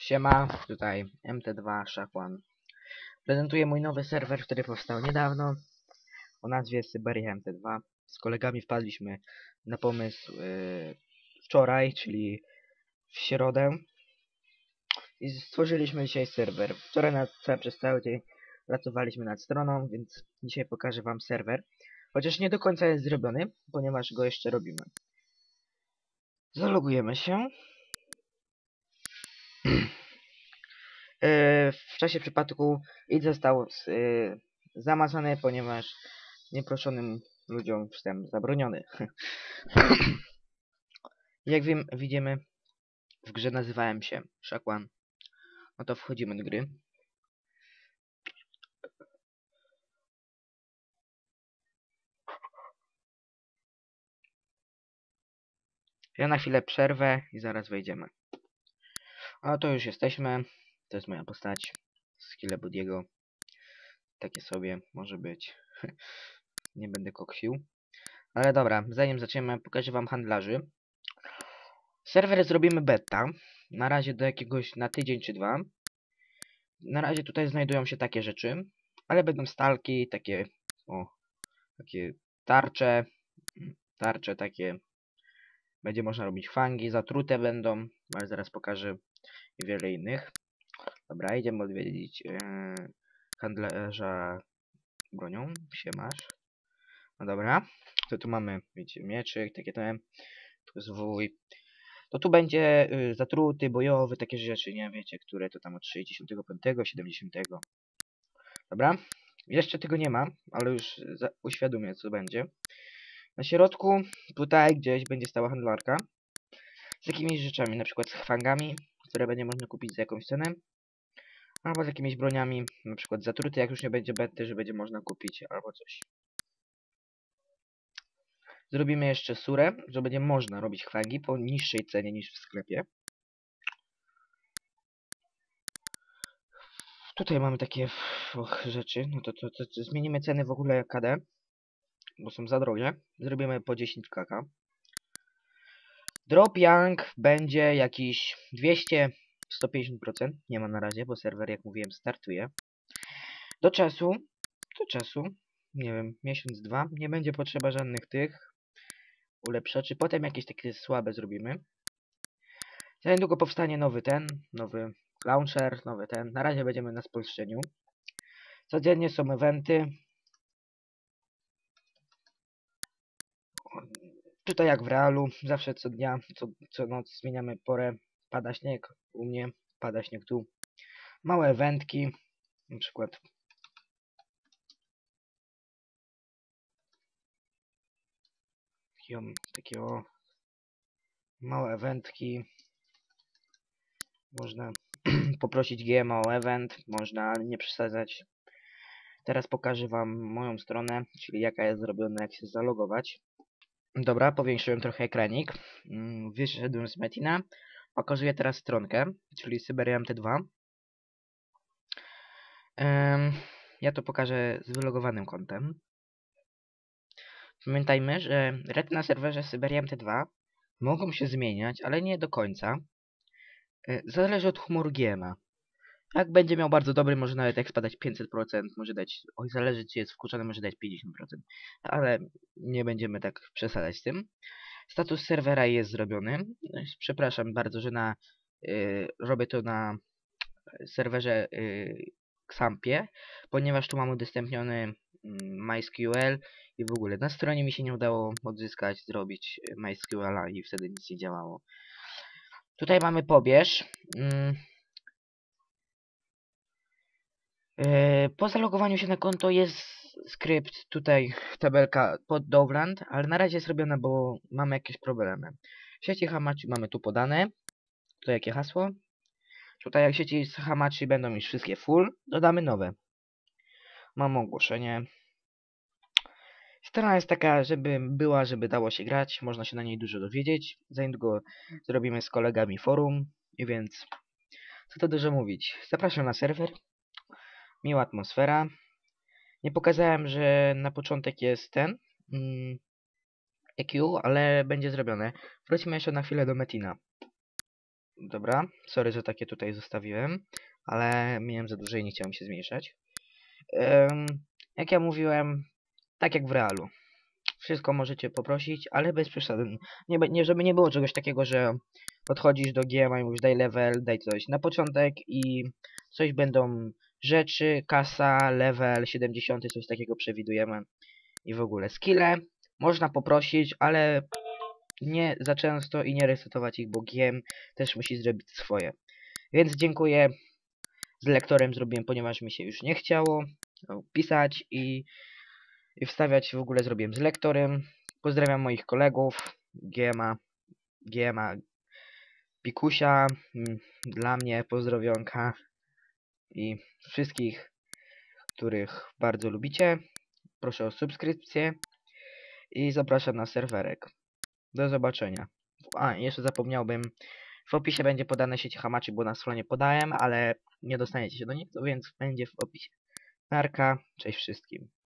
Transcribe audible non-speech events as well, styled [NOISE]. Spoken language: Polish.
Siema, tutaj MT2 Szachwan. Prezentuję mój nowy serwer, który powstał niedawno o nazwie Syberia MT2. Z kolegami wpadliśmy na pomysł yy, wczoraj, czyli w środę i stworzyliśmy dzisiaj serwer. Wczoraj na, przez cały dzień pracowaliśmy nad stroną, więc dzisiaj pokażę wam serwer. Chociaż nie do końca jest zrobiony, ponieważ go jeszcze robimy. Zalogujemy się. E, w czasie przypadku id został e, zamazany, ponieważ nieproszonym ludziom wstęp zabroniony. [CLEARS THROAT] Jak wiem, widzimy, w grze nazywałem się Shakwan. No to wchodzimy do gry. Ja na chwilę przerwę i zaraz wejdziemy. A to już jesteśmy. To jest moja postać. Skille Budiego. Takie sobie może być. [LAUGHS] Nie będę koksił. Ale dobra, zanim zaczniemy, pokażę wam handlarzy. Serwer zrobimy beta. Na razie do jakiegoś na tydzień czy dwa. Na razie tutaj znajdują się takie rzeczy. Ale będą stalki, takie o, takie tarcze. Tarcze takie. Będzie można robić fangi, zatrute będą, ale zaraz pokażę i wiele innych. Dobra, idziemy odwiedzić e, handlarza bronią. Siemasz. No dobra, to tu mamy, wiecie, mieczyk, takie te, tu zwój. To tu będzie y, zatruty, bojowy, takie rzeczy, nie wiecie, które to tam od 65, 70. Dobra, jeszcze tego nie ma, ale już uświadomię, co będzie. Na środku, tutaj gdzieś będzie stała handlarka z jakimiś rzeczami, na przykład z chwangami, które będzie można kupić za jakąś cenę. Albo z jakimiś broniami, na przykład zatruty, jak już nie będzie bety, że będzie można kupić, albo coś. Zrobimy jeszcze surę, że będzie można robić chwangi po niższej cenie niż w sklepie. Tutaj mamy takie och, rzeczy, no to, to, to, to zmienimy ceny w ogóle KD, bo są za drogie. Zrobimy po 10 kk. Drop Young będzie jakiś 200 150%. Nie ma na razie, bo serwer, jak mówiłem, startuje. Do czasu, do czasu, nie wiem, miesiąc, dwa, nie będzie potrzeba żadnych tych ulepszaczy. Potem jakieś takie słabe zrobimy. Za niedługo powstanie nowy ten, nowy launcher, nowy ten. Na razie będziemy na spolszczeniu. Codziennie są eventy. Tutaj jak w realu, zawsze co dnia, co, co noc zmieniamy porę. Pada śnieg u mnie, pada śnieg tu. Małe eventki, na przykład takiego, takiego małe eventki. Można [CLEARS THROAT] poprosić GMO o event, można nie przesadzać. Teraz pokażę wam moją stronę, czyli jaka jest zrobiona, jak się zalogować. Dobra, powiększyłem trochę ekranik. Mm, Wyszedłem z Metina. Pokazuję teraz stronkę, czyli Syberia MT2. Ym, ja to pokażę z wylogowanym kontem. Pamiętajmy, że rety na serwerze Syberia MT2 mogą się zmieniać, ale nie do końca. Y, Zależy od humoru GM'a. Jak będzie miał bardzo dobry, może nawet expa dać 500%, może dać, oj zależy czy jest wkurzony, może dać 50%. Ale nie będziemy tak przesadzać z tym. Status serwera jest zrobiony. Przepraszam bardzo, że na y, robię to na serwerze y, Xampie, ponieważ tu mam udostępniony mm, MySQL i w ogóle na stronie mi się nie udało odzyskać, zrobić MySQL-a i wtedy nic nie działało. Tutaj mamy pobierz. Mm. Po zalogowaniu się na konto jest skrypt, tutaj tabelka pod Dowland, ale na razie jest robiona, bo mamy jakieś problemy. Sieci Hamachi mamy tu podane. To jakie hasło? Tutaj jak sieci z Hamachi będą już wszystkie full, dodamy nowe. Mam ogłoszenie. Strona jest taka, żeby była, żeby dało się grać, można się na niej dużo dowiedzieć. Za niedługo zrobimy z kolegami forum, więc co to dużo mówić. Zapraszam na serwer. Miła atmosfera. Nie pokazałem, że na początek jest ten mm, EQ, ale będzie zrobione. Wróćmy jeszcze na chwilę do Metina. Dobra, sorry, że takie tutaj zostawiłem, ale miałem za duże i nie chciałem się zmniejszać. Em, jak ja mówiłem, tak jak w realu. Wszystko możecie poprosić, ale bez przesady. Nie, nie, żeby nie było czegoś takiego, że podchodzisz do GMA i mówisz daj level, daj coś na początek i coś będą rzeczy, kasa, level 70, coś takiego przewidujemy. I w ogóle skille można poprosić, ale nie za często i nie resetować ich, bo GM też musi zrobić swoje. Więc dziękuję. Z lektorem zrobiłem, ponieważ mi się już nie chciało no, pisać i, i wstawiać w ogóle zrobiłem z lektorem. Pozdrawiam moich kolegów, GMA, GMA, Pikusia, mm, dla mnie pozdrowionka i wszystkich, których bardzo lubicie. Proszę o subskrypcję i zapraszam na serwerek. Do zobaczenia. A, jeszcze zapomniałbym. W opisie będzie podane sieć hamaczy, bo na stronie podałem, ale nie dostaniecie się do nich, więc będzie w opisie. Narka, cześć wszystkim.